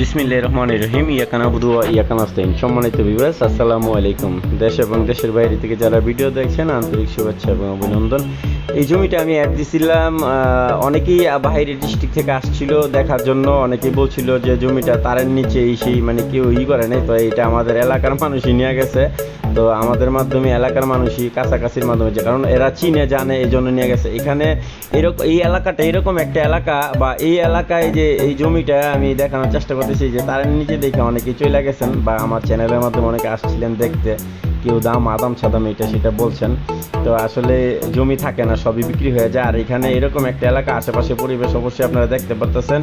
বিসমিল্লাহির রহমানির রহিম, ইয়াকান আবুদু ইয়াকান আস্তাইন সম্মানিত বিবাস আসসালামু আলাইকুম। দেশ এবং দেশের বাইরে থেকে যারা ভিডিও দেখছেন, আন্তরিক শুভেচ্ছা এবং অভিনন্দন। এই জমিটা আমি অ্যাড দিছিলাম অনেকেই বাইরে ডিস্ট্রিক্ট থেকে আসছিল দেখার জন্য। অনেকেই বলছিল যে জমিটা তারের নিচে এই সেই মানে কেউ ই করে নাই, তো এটা আমাদের এলাকার মানুষই নিয়ে গেছে। তো আমাদের মাধ্যমে, এলাকার মানুষই কাছাকাছির মাধ্যমে, যে কারণ এরা চিনে, জানে, এই জন্য নিয়ে গেছে। এখানে এরকম এই এলাকাটা এরকম একটা এলাকা, বা এই এলাকায় যে এই জমিটা আমি দেখানোর চেষ্টা করতেছি যে তারা নিজে দেখে অনেকে চলে গেছেন বা আমার চ্যানেলের মাধ্যমে অনেকে আসছিলেন দেখতে। কেউ দাম, আদাম, সাদাম এটা সেটা বলছেন। তো আসলে জমি থাকে না, সবই বিক্রি হয়ে যায়। আর এখানে এরকম একটা এলাকা, আশেপাশে পরিবেশ অবশ্যই আপনারা দেখতে পারতেছেন।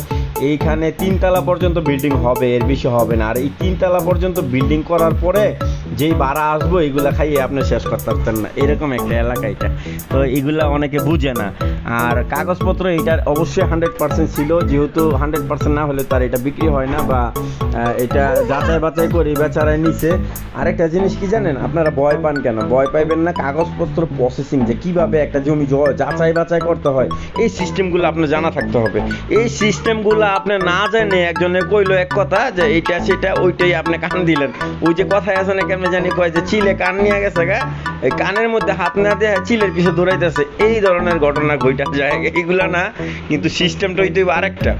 এইখানে তিনতলা পর্যন্ত বিল্ডিং হবে, এর বেশি হবে না। আর এই তিনতলা পর্যন্ত বিল্ডিং করার পরে যেই ভাড়া আসব, এগুলা খাইয়ে আপনি শেষ করতে পারতেন না। এরকম একটা এলাকা এটা। তো এগুলা অনেকে বুঝে না। আর কাগজপত্র এটার অবশ্যই হান্ড্রেড পার্সেন্ট ছিল। যেহেতু হান্ড্রেড পার্সেন্ট না হলে তার এটা বিক্রি হয় না বা এটা যাচাই বাছাই করে বেচারায় নিছে। আরেকটা জিনিস কি জানেন? আপনারা ভয় পান কেন? ভয় পাইবেন না কাগজপত্র প্রসেসিং যে কীভাবে একটা জমি যাচাই বাছাই করতে হয়। এই সিস্টেমগুলো আপনার জানা থাকতে হবে। এই সিস্টেমগুলো আপনি না জেনে একজনে কইলো এক কথা যে এইটা, সেটা, ওইটাই আপনি কান দিলেন। ওই যে কথায় আছে না কেমন জানি কয় যে, চিলে কান নিয়ে গেছে গা। এই কানের মধ্যে হাত না দিয়ে চিলের পিছে দৌড়াইতেছে। এই ধরনের ঘটনা ঘইটা যায়। এইগুলা না, কিন্তু সিস্টেমটা হইবে আরেকটা।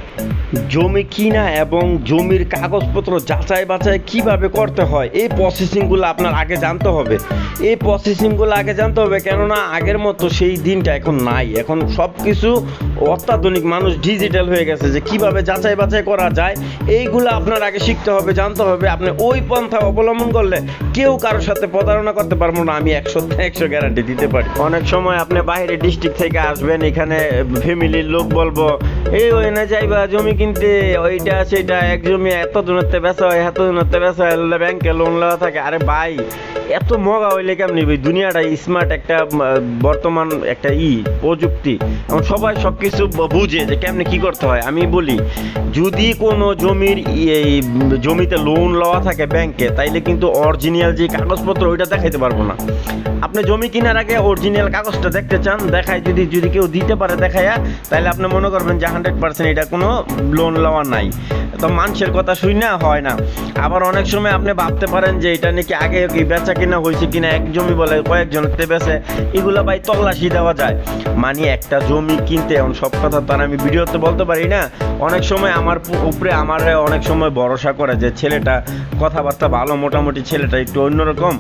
জমি কিনা এবং জমির কাগজপত্র যাচাই বাছাই কীভাবে করতে হয়, এই প্রসেসিংগুলো আপনার আগে জানতে হবে। এই প্রসেসিংগুলো আগে জানতে হবে কেননা আগের মতো সেই দিনটা এখন নাই। এখন সব কিছু অত্যাধুনিক মানুষ ডিজিটাল হয়ে গেছে যে কীভাবে যাচাই বাছাই করা যায়, এইগুলো আপনার আগে শিখতে হবে, জানতে হবে। আপনি ওই পন্থা অবলম্বন করলে কেউ কারোর সাথে প্রতারণা করতে পারব না, আমি একশো একশো গ্যারান্টি দিতে পারি। অনেক সময় আপনি বাইরে ডিস্ট্রিক্ট থেকে আসবেন, এখানে ফ্যামিলির লোক বলব, এই ওই না যাইবা, জমি কিনতে ওইটা, সেটা এক জমি এত দূরত্বে বেচা হয়, এত দূরত্বে বেচা হয় ব্যাংকে লোন লওয়া থাকে। আরে ভাই, এত মগা হইলে কেমনি ভাই দুনিয়াটা স্মার্ট একটা বর্তমান একটা ই, প্রযুক্তি। এখন সবাই সব কিছু বুঝে যে কেমনে কি করতে হয়। আমি বলি, যদি কোনো জমির এই, জমিতে লোন লওয়া থাকে ব্যাংকে, তাইলে কিন্তু অরিজিনাল যে কাগজপত্র, ওইটা দেখাইতে পারব না। আপনি জমি কেনার আগে অরিজিনাল কাগজটা দেখতে চান, দেখায় যদি যদি কেউ দিতে পারে দেখায়া তাহলে আপনি মনে করবেন যে হান্ড্রেড পার্সেন্ট এটা কোনো লোন লওয়া নাই। তো মানুষের কথা শুই না হয় না। আবার অনেক সময় আপনি ভাবতে পারেন যে, এটা নাকি আগে কি বেচা কিনা হয়েছে কিনা, এক জমি বলে কয়েকজনের বেচে, এগুলো ভাই তল্লাশি দেওয়া যায়। মানে একটা জমি কিনতে, এখন সব কথা তো আর আমি ভিডিওতে বলতে পারি না। অনেক সময় আমার উপরে আমার অনেক সময় ভরসা করে যে, ছেলেটা কথাবার্তা ভালো, মোটামুটি ছেলেটা একটু অন্যরকম,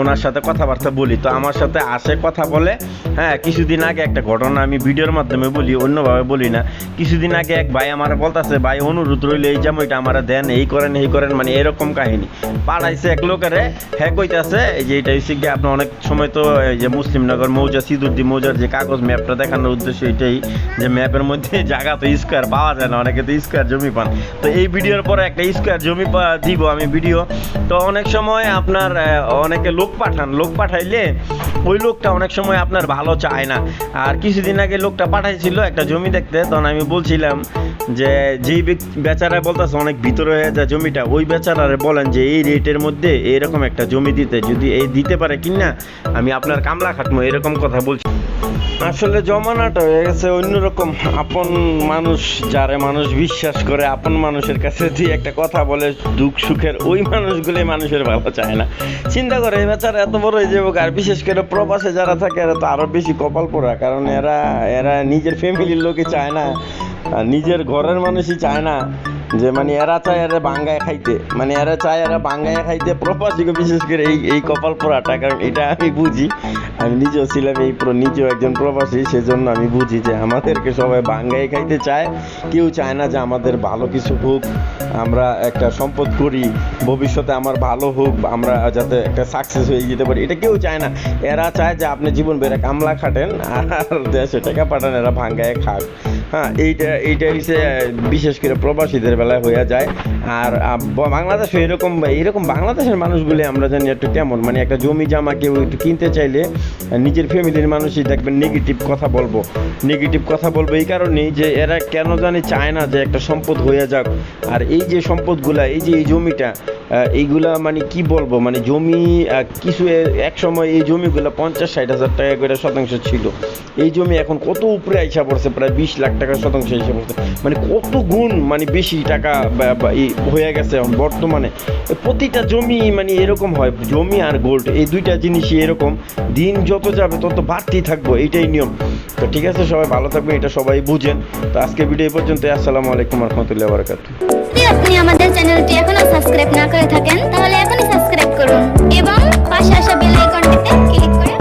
ওনার সাথে কথাবার্তা বলি। তো আমার সাথে আসে, কথা বলে। হ্যাঁ কিছুদিন আগে একটা ঘটনা আমি ভিডিওর মাধ্যমে বলি, অন্যভাবে বলি না। কিছুদিন আগে এক ভাই আমার বলতাছে, ভাই, অনুরোধ রইলে, এই জামাইটা আমার দেন, এই করেন এই করেন মানে এরকম কাহিনী। পাড়াইছে এক লোকেরে হ্যাঁ কইতাছে যে এটা হচ্ছে গিয়ে আপনি অনেক সময় তো, এই যে মুসলিমনগর মৌজা সিদুদ্দি মৌজার যে কাগজ ম্যাপটা দেখানোর উদ্দেশ্য এটাই, যে ম্যাপের মধ্যে জায়গা তো স্কোয়ার, পাওয়া যায় না, অনেকে তো স্কোয়ার জমি পান। তো এই ভিডিওর পরে একটা স্কোয়ার জমি দিব আমি ভিডিও। তো অনেক সময় আপনার অনেকে লোক পাঠান, লোক পাঠাইলে ওই লোকটা অনেক সময় আপনার ভালো চায় না। আর কিছুদিন আগে লোকটা পাঠাইছিল একটা জমি দেখতে, তখন আমি বলছিলাম যে যেই বেচারা বলতেছে অনেক ভিতরে হয়ে যায় জমিটা, ওই বেচারারে বলেন যে এই রেটের মধ্যে এরকম একটা জমি দিতে, যদি এই দিতে পারে কিনা, আমি আপনার কামলা খাটমো, এরকম কথা বলছি। আসলে জমানাটা হয়ে গেছে অন্যরকম। আপন মানুষ যারে মানুষ বিশ্বাস করে, আপন মানুষের কাছে দিয়ে একটা কথা বলে, দুঃখ সুখের ওই মানুষগুলোই মানুষের ভালো চায় না। চিন্তা করে, এই বেচারা এত বড় হয়ে যাব আর বিশেষ করে প্রবাসে যারা থাকে, এরা তো আরও বেশি কপাল পোড়া, কারণ এরা এরা নিজের ফ্যামিলির লোকে চায় না নিজের ঘরের মানুষই চায় না। যে মানে এরা চায় এরা বাঙ্গায় খাইতে। মানে এরা চায় এরা বাঙ্গায় খাইতে প্রবাসীকে বিশেষ করে এই এই কপাল পোড়াটা, কারণ এটা আমি বুঝি। আমি নিজেও ছিলাম এই নিজেও একজন প্রবাসী, সেজন্য আমি বুঝি যে আমাদেরকে সবাই বাঙ্গায় খাইতে চায়। কেউ চায় না যে আমাদের ভালো কিছু হোক, আমরা একটা সম্পদ করি ভবিষ্যতে আমার ভালো হোক, আমরা যাতে একটা সাকসেস হয়ে যেতে পারি। এটা কেউ চায় না। এরা চায় যে আপনি জীবন বেড়ে কামলা খাটেন, আর দেশে টাকা পাঠান, এরা ভাঙ্গায় খাক। হ্যাঁ এইটা এইটা হচ্ছে বিশেষ করে প্রবাসীদের বেলায় হয়ে যায়। আর বাংলাদেশে এরকম এরকম বাংলাদেশের মানুষগুলি আমরা জানি একটু কেমন। মানে একটা জমি জামা কেউ একটু কিনতে চাইলে নিজের ফ্যামিলির মানুষই দেখবেন নেগেটিভ কথা বলব। নেগেটিভ কথা বলব এই কারণেই যে এরা কেন জানি চায় না যে একটা সম্পদ হয়ে যাক। আর এই যে সম্পদগুলা, এই যে এই জমিটা এইগুলা মানে কি বলব মানে জমি কিছু এক সময় এই জমিগুলো পঞ্চাশ, ষাট হাজার টাকা করে শতাংশ ছিল। এই জমি এখন কত উপরে আইসা পড়ছে, প্রায় বিশ লাখ টাকা শতাংশ এসে পড়ছে। মানে কত গুণ মানে বেশি টাকা হয়ে গেছে বর্তমানে। প্রতিটা জমি মানে এরকম হয়, জমি আর গোল্ড এই দুইটা জিনিসই এরকম। দিন যত যাবে তত বাড়তেই থাকব, এইটাই নিয়ম। তো ঠিক আছে, সবাই ভালো থাকবে এটা সবাই বুঝেন। তো আজকে ভিডিও এই পর্যন্ত আসসালামু আলাইকুম রহমতুল্লাহ বারকাত আমাদের চ্যানেলটি এখনও সাবস্ক্রাইব না করে থাকেন, তাহলে এখনই সাবস্ক্রাইব করুন এবং পাশে আসা বেল আইকনটিতে ক্লিক করে